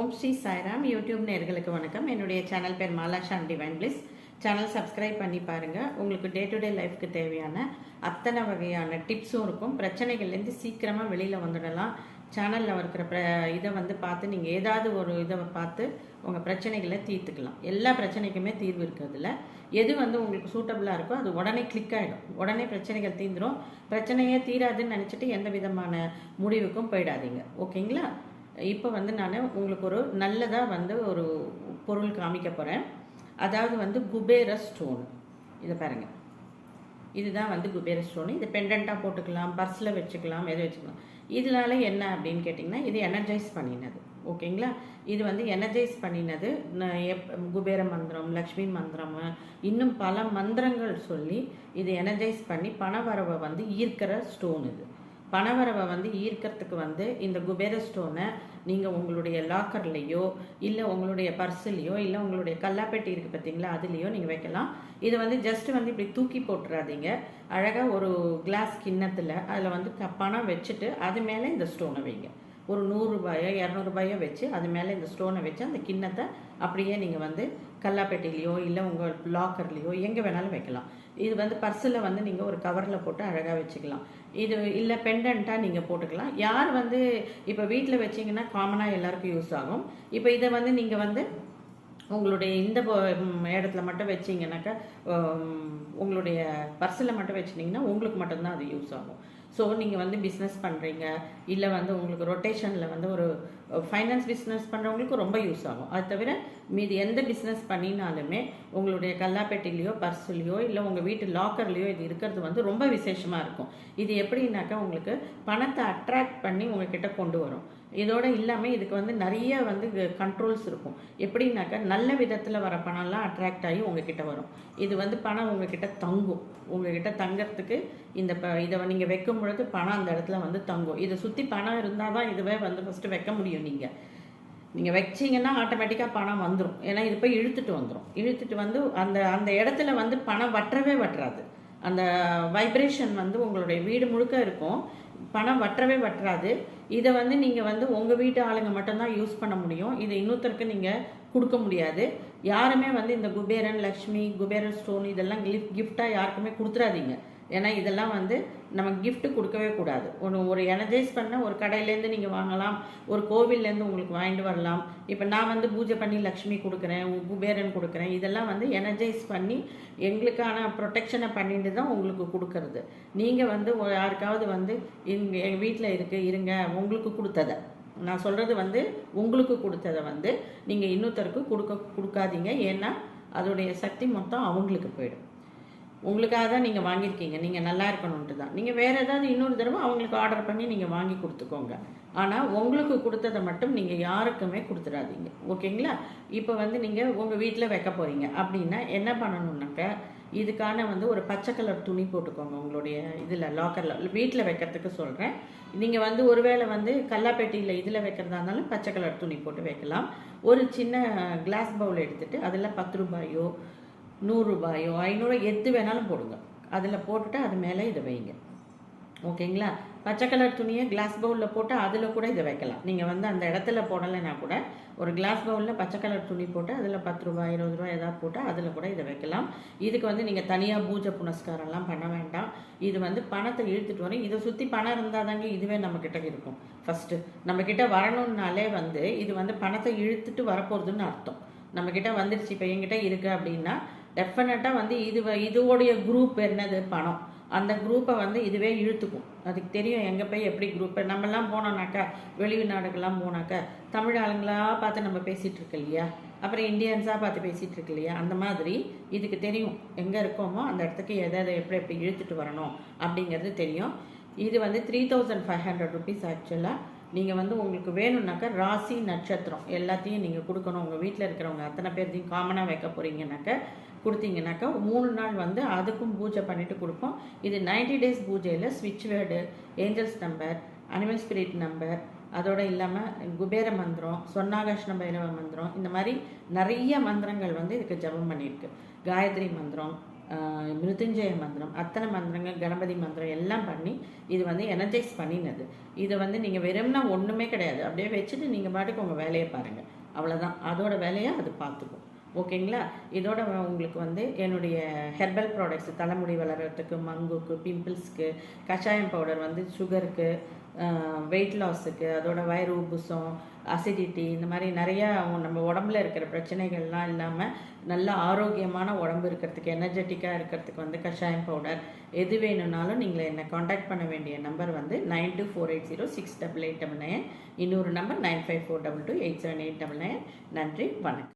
ஓம் Sri Sairam YouTube நேர்களுக்கு வணக்கம். என்னுடைய சேனல் பேர் Malashan divine bliss. Channel subscribe பண்ணி பாருங்கள் உங்களுக்கு டே டு டே லைஃப்க்கு தேவையான அத்தனை வகையான டிப்ஸும் இருக்கும். பிரச்சனைகள்லேருந்து சீக்கிரமாக வெளியில் வந்துடலாம். சேனலில் இருக்கிற ப்ர இதை வந்து பார்த்து நீங்கள் ஏதாவது ஒரு இதை பார்த்து உங்கள் பிரச்சனைகளை தீர்த்துக்கலாம். எல்லா பிரச்சனைக்குமே தீர்வு இருக்கிறதுல எது வந்து உங்களுக்கு சூட்டபுளாக இருக்கோ அது உடனே கிளிக் ஆகிடும் உடனே பிரச்சனைகள் தீர்ந்துடும் பிரச்சனையே தீராதுன்னு நினச்சிட்டு எந்த விதமான முடிவுக்கும் போயிடாதீங்க. ஓகேங்களா? இப்போ வந்து நான் உங்களுக்கு ஒரு நல்லதாக வந்து ஒரு பொருள் காமிக்க போகிறேன் அதாவது வந்து குபேர ஸ்டோன் இதை பாருங்கள் இதுதான் வந்து குபேர ஸ்டோன் இது பெண்டண்ட்டாக போட்டுக்கலாம் பர்ஸில் வச்சுக்கலாம் எதை வச்சுக்கலாம். இதனால என்ன அப்படின்னு கேட்டிங்கன்னா இது எனர்ஜைஸ் பண்ணினது. ஓகேங்களா? இது வந்து எனர்ஜைஸ் பண்ணினது. குபேர மந்திரம் லக்ஷ்மி மந்திரம் இன்னும் பல மந்திரங்கள் சொல்லி இது எனர்ஜைஸ் பண்ணி பண வரவை வந்து ஈர்க்கிற ஸ்டோன் இது. பணவரவை வந்து ஈர்க்கிறதுக்கு வந்து இந்த குபேர ஸ்டோனை நீங்கள் உங்களுடைய லாக்கர்லேயோ இல்லை உங்களுடைய பர்ஸ்லேயோ இல்லை உங்களுடைய கல்லாப்பெட்டி இருக்குது பார்த்தீங்களா அதுலேயோ நீங்கள் வைக்கலாம். இதை வந்து ஜஸ்ட் வந்து இப்படி தூக்கி போட்டுறாதீங்க. அழகாக ஒரு கிளாஸ் கிண்ணத்தில் அதில் வந்து க- பணம் வச்சுட்டு அது மேலே இந்த ஸ்டோனை வைங்க. ஒரு நூறுரூபாயோ இரநூறுபாயோ வச்சு அது மேலே இந்த ஸ்டோனை வச்சு அந்த கிண்ணத்தை அப்படியே நீங்கள் வந்து கல்லாப்பெட்டிலையோ இல்லை உங்கள் லாக்கர்லேயோ எங்கே வேணாலும் வைக்கலாம். இது வந்து பர்ஸில் வந்து நீங்கள் ஒரு கவரில் போட்டு அழகாக வச்சுக்கலாம். இது இல்லை பெண்டண்ட்டாக நீங்கள் போட்டுக்கலாம். யார் வந்து இப்போ வீட்டில் வச்சிங்கன்னா காமனாக எல்லாருக்கும் யூஸ் ஆகும். இப்போ இதை வந்து நீங்கள் வந்து உங்களுடைய இந்த இடத்துல மட்டும் வச்சிங்கனாக்கா உங்களுடைய பர்ஸில் மட்டும் வச்சுனிங்கன்னா உங்களுக்கு மட்டும்தான் அது யூஸ் ஆகும். ஸோ நீங்கள் வந்து பிஸ்னஸ் பண்ணுறீங்க இல்லை வந்து உங்களுக்கு ரொட்டேஷனில் வந்து ஒரு ஃபைனான்ஸ் பிஸ்னஸ் பண்ணுறவங்களுக்கு ரொம்ப யூஸ் ஆகும். அது தவிர மீதி எந்த பிஸ்னஸ் பண்ணினாலுமே உங்களுடைய கல்லாப்பேட்டிலையோ பர்ஸ்லையோ இல்லை உங்கள் வீட்டு லாக்கர்லேயோ இது இருக்கிறது வந்து ரொம்ப விசேஷமாக இருக்கும். இது எப்படின்னாக்கா உங்களுக்கு பணத்தை அட்ராக்ட் பண்ணி உங்ககிட்ட கொண்டு வரும். இதோட இல்லாமல் இதுக்கு வந்து நிறைய வந்து கண்ட்ரோல்ஸ் இருக்கும். எப்படின்னாக்கா நல்ல விதத்தில் வர பணம்லாம் அட்ராக்ட் ஆகி உங்ககிட்ட வரும். இது வந்து பணம் உங்ககிட்ட தங்கும். உங்ககிட்ட தங்கிறதுக்கு இந்த ப இதை நீங்கள் வைக்கும் பொழுது பணம் அந்த இடத்துல வந்து தங்கும். இதை சுற்றி பணம் இருந்தால் தான் இதுவே வந்து ஃபஸ்ட்டு வைக்க முடியும் நீங்கள் நீங்கள் வச்சீங்கன்னா ஆட்டோமேட்டிக்காக பணம் வந்துடும் ஏன்னா இது போய் இழுத்துட்டு வந்துடும் இழுத்துட்டு வந்து அந்த அந்த இடத்துல வந்து பணம் வற்றவே வற்றாது. அந்த வைப்ரேஷன் வந்து உங்களுடைய வீடு முழுக்க இருக்கும். பணம் வற்றவே வற்றாது. இதை வந்து நீங்கள் வந்து உங்கள் வீட்டு ஆளுங்க மட்டும்தான் யூஸ் பண்ண முடியும். இதை இன்னொருத்தருக்கு நீங்கள் கொடுக்க முடியாது. யாருமே வந்து இந்த குபேரன் லக்ஷ்மி குபேரன் ஸ்டோன் இதெல்லாம் கிஃப்ட் கிஃப்டாக யாருக்குமே கொடுத்துறாதீங்க. ஏன்னா இதெல்லாம் வந்து நம்ம கிஃப்ட் கொடுக்கவே கூடாது. ஒன்று ஒரு எனர்ஜைஸ் பண்ண ஒரு கடையிலேருந்து நீங்கள் வாங்கலாம் ஒரு கோவில்லேருந்து உங்களுக்கு வாங்கிட்டு வரலாம். இப்போ நான் வந்து பூஜை பண்ணி லக்ஷ்மி கொடுக்குறேன் உ- குபேரன் கொடுக்குறேன் இதெல்லாம் வந்து எனர்ஜைஸ் பண்ணி எங்களுக்கான ப்ரொடெக்ஷனை பண்ணிட்டு தான் உங்களுக்கு கொடுக்கறது. நீங்கள் வந்து யாருக்காவது வந்து இங்கே எங்கள் வீட்டில் இருக்குது இருங்க உங்களுக்கு கொடுத்ததை. நான் சொல்கிறது வந்து உங்களுக்கு கொடுத்ததை வந்து நீங்கள் இன்னொருத்தருக்கு கொடுக்க கொடுக்காதீங்க. ஏன்னா அதோடைய சக்தி மொத்தம் அவங்களுக்கு போயிடும். உங்களுக்காக தான் நீங்கள் வாங்கியிருக்கீங்க. நீங்கள் நல்லா இருக்கணுன்ட்டு தான். நீங்கள் வேறு ஏதாவது இன்னொரு தடவை அவங்களுக்கு ஆர்டர் பண்ணி நீங்கள் வாங்கி கொடுத்துக்கோங்க. ஆனால் உங்களுக்கு கொடுத்ததை மட்டும் நீங்கள் யாருக்குமே கொடுத்துடாதீங்க. ஓகேங்களா? இப்போ வந்து நீங்கள் உங்கள் வீட்டில் வைக்க போகிறீங்க அப்படின்னா என்ன பண்ணணுன்னாக்க இதுக்கான வந்து ஒரு பச்சை கலர் துணி போட்டுக்கோங்க உங்களுடைய இதில் லாக்கரில் வீட்டில் வைக்கிறதுக்கு சொல்கிறேன் நீங்கள் வந்து ஒருவேளை வந்து கல்லாப்பெட்டியில் இதில் வைக்கிறதா இருந்தாலும் பச்சை கலர் துணி போட்டு வைக்கலாம். ஒரு சின்ன கிளாஸ் பவுல் எடுத்துகிட்டு அதில் பத்து ரூபாயோ நூறுரூபாயோ ஐநூறு எது வேணாலும் போடுங்க. அதில் போட்டுட்டு அது மேலே இதை வைங்க. ஓகேங்களா? பச்சை கலர் துணியை கிளாஸ் பவுலில் போட்டு அதில் கூட இதை வைக்கலாம். நீங்கள் வந்து அந்த இடத்துல போடலைன்னா கூட ஒரு கிளாஸ் பவுலில் பச்சை கலர் துணி போட்டு அதில் பத்து ரூபாய் இருபது ரூபாய் ஏதாவது போட்டு அதில் கூட இதை வைக்கலாம். இதுக்கு வந்து நீங்கள் தனியாக பூஜை புனஸ்காரம்லாம் பண்ண வேண்டாம். இது வந்து பணத்தை இழுத்துட்டு வரும். இதை சுற்றி பணம் இருந்தால் தாங்க இதுவே நம்மக்கிட்ட இருக்கும். ஃபஸ்ட்டு நம்மக்கிட்ட வரணும்னாலே வந்து இது வந்து பணத்தை இழுத்துட்டு வரப்போகிறதுன்னு அர்த்தம். நம்மக்கிட்ட வந்துடுச்சு இப்போ என்கிட்ட இருக்குது அப்படின்னா டெஃபினட்டாக வந்து இது வ- இதோடைய குரூப் என்னது? பணம். அந்த குரூப்பை வந்து இதுவே இழுத்துக்கும். அதுக்கு தெரியும் எங்கே போய் எப்படி குரூப் நம்மலாம் போனோம்னாக்கா வெளிநாடுகள்லாம் போனாக்கா தமிழ் ஆளுங்களாக பார்த்து நம்ம பேசிகிட்டு இருக்கு இல்லையா? அப்புறம் இந்தியன்ஸாக பார்த்து பேசிகிட்டு இருக்கு இல்லையா? அந்த மாதிரி இதுக்கு தெரியும். எங்கே இருக்கோமோ அந்த இடத்துக்கு எதை எதை எப்படி எப்படி இழுத்துட்டு வரணும் அப்படிங்கிறது தெரியும். இது வந்து three thousand five hundred rupees ஆக்சுவலாக நீங்கள் வந்து உங்களுக்கு வேணும்னாக்கா ராசி நட்சத்திரம் எல்லாத்தையும் நீங்கள் கொடுக்கணும். உங்கள் வீட்டில் இருக்கிறவங்க அத்தனை பேர்த்தையும் காமனாக வைக்க போகிறீங்கனாக்கா கொடுத்தீங்கனாக்கா மூணு நாள் வந்து அதுக்கும் பூஜை பண்ணிவிட்டு கொடுப்போம். இது 90 டேஸ் பூஜையில் ஸ்விட்ச் word angels number animal spirit number அதோடு இல்லாமல் குபேர மந்திரம் சொன்னாகர்ஷ்ண பைரவ மந்திரம் இந்த மாதிரி நிறைய மந்திரங்கள் வந்து இதுக்கு ஜபம் பண்ணியிருக்கு. காயத்ரி மந்திரம் மிருத்துஞ்சய மந்திரம் அத்தனை மந்திரங்கள் கணபதி மந்திரம் எல்லாம் பண்ணி இது வந்து எனர்ஜைஸ் பண்ணினது. இதை வந்து நீங்கள் வெறும்னா ஒன்றுமே கிடையாது. அப்படியே வச்சுட்டு நீங்கள் பாட்டுக்கு உங்கள் வேலையை பாருங்கள் அவ்வளோதான் அதோட வேலையை அது பார்த்துக்கும். ஓகேங்களா? இதோட உங்களுக்கு வந்து என்னுடைய ஹெர்பல் ப்ராடக்ட்ஸ் தலைமுடி வளர்கிறதுக்கு மங்குக்கு பிம்பிள்ஸ்க்கு கஷாயம் பவுடர் வந்து சுகருக்கு வெயிட் லாஸுக்கு அதோட வயிறு உபுசம் அசிடிட்டி இந்த மாதிரி நிறையா நம்ம உடம்புல இருக்கிற பிரச்சனைகள்லாம் இல்லாமல் நல்ல ஆரோக்கியமான உடம்பு இருக்கிறதுக்கு எனர்ஜெட்டிக்காக இருக்கிறதுக்கு வந்து கஷாயம் பவுடர் எது வேணும்னாலும் நீங்கள் என்னை காண்டாக்ட் பண்ண வேண்டிய நம்பர் வந்து nine two four eight zero six double eight double nine இன்னொரு number nine five four double two eight seven eight double nine நன்றி வணக்கம்.